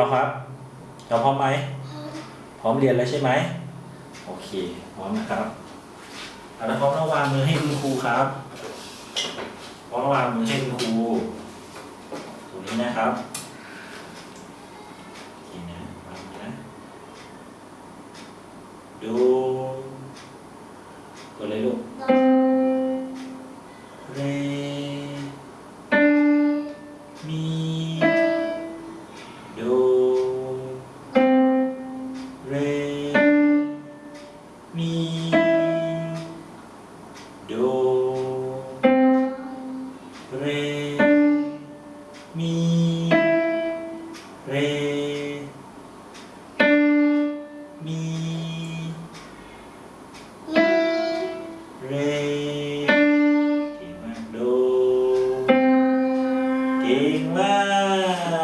เราครับ เราพร้อมไหม พร้อมเรียนแล้วใช่ไหม โอเค พร้อมนะครับเอาละพร้อมระวางมือให้คุณครูครับพร้อมระวางมือให้คุณครูตรงนี้นะครับโอเคนะวางนะ ดูกดเลยลูกเร do re mi re mi mi re tiếng là do tiếng là